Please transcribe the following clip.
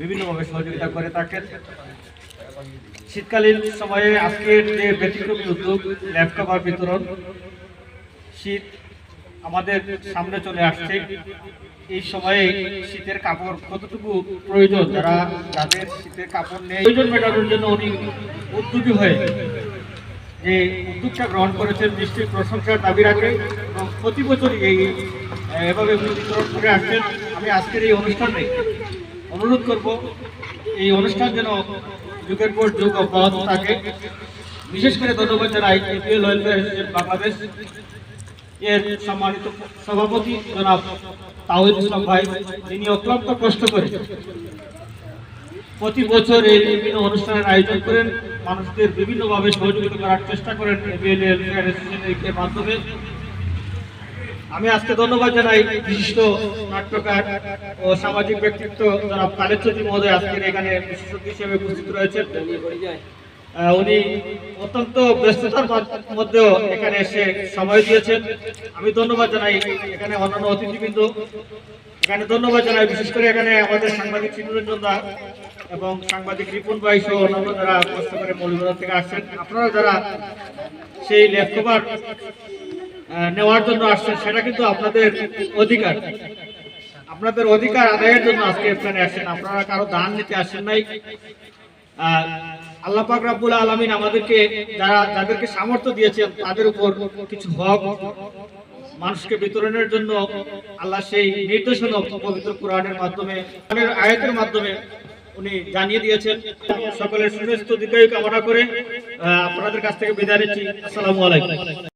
বিভিন্নভাবে সহযোগিতা করে থাকেন। শীতকালীন সময়ে আজকের যে ব্যতিক্রমী উদ্যোগ ল্যাব কভার বিতরণ, শীত আমাদের সামনে চলে আসছে। এই সময়ে শীতের কাপড় কতটুকু প্রয়োজন? যারা যাদের শীতের কাপড় নেই, প্রয়োজন মেটানোর জন্য উনি উদ্যোগী হয়ে যে উদ্যোগটা গ্রহণ করেছেন নিশ্চয়ই প্রশংসার দাবি রাখে এবং প্রতি বছরই এই, এভাবে উনি বিতরণ করে আসছেন। আমি আজকের এই অনুষ্ঠানে অনুরোধ করব, এই অনুষ্ঠান যেন যুগের পর যুগ অব্যাহত থাকে। বিশেষ করে ধন্যবাদ এপিএল ওয়েলফেয়ার বাংলাদেশ। এর সম্মানিত সভাপতি জনাব তাহিদ ইসলাম ভাই তিনি অক্লান্ত কষ্ট করে প্রতি বছর এই বিভিন্ন অনুষ্ঠানের আয়োজন করেন। মানুষদের বিভিন্নভাবে সহযোগিতা করার চেষ্টা করেন অ্যাসোসিয়েশনের মাধ্যমে। আমি আজকে ধন্যবাদ জানাই বিশিষ্ট নাট্যকার ও সামাজিক ব্যক্তিত্ব জনাব কালের চৌধুরী মহোদয় আজকের এখানে বিশেষজ্ঞ হিসেবে উপস্থিত রয়েছেন। উনি অত্যন্ত ব্যস্ততার মধ্যেও এখানে এসে সময় দিয়েছেন। আমি ধন্যবাদ জানাই এখানে অন্যান্য অতিথিবৃন্দ। এখানে ধন্যবাদ জানাই বিশেষ করে এখানে আমাদের সাংবাদিক চিররঞ্জন দা এবং সাংবাদিক রিপন ভাই সহ অন্যান্য যারা কষ্ট করে মৌলবাজার থেকে আসছেন। আপনারা যারা সেই আহ, নেওয়ার জন্য আসছেন, সেটা কিন্তু আপনাদের অধিকার। আপনাদের অধিকার আদায়ের জন্য আজকে এখানে আসছেন আপনারা কারও দান নিতে আসেন নাই। আল্লাহ পাক রাব্বুল আলামিন আমাদেরকে, যারা, যাদেরকে সামর্থ্য দিয়েছেন, তাদের উপর কিছু হক মানুষকে বিতরণের জন্য আল্লাহ সেই নির্দেশনা পবিত্র কোরআনের মাধ্যমে, কোরআনের আয়াতের মাধ্যমে উনি জানিয়ে দিয়েছেন। সকলের সুস্বাস্থ্য, দীর্ঘায়ু কামনা করে আপনাদের কাছ থেকে বিদায় নিচ্ছি। আসসালামু আলাইকুম।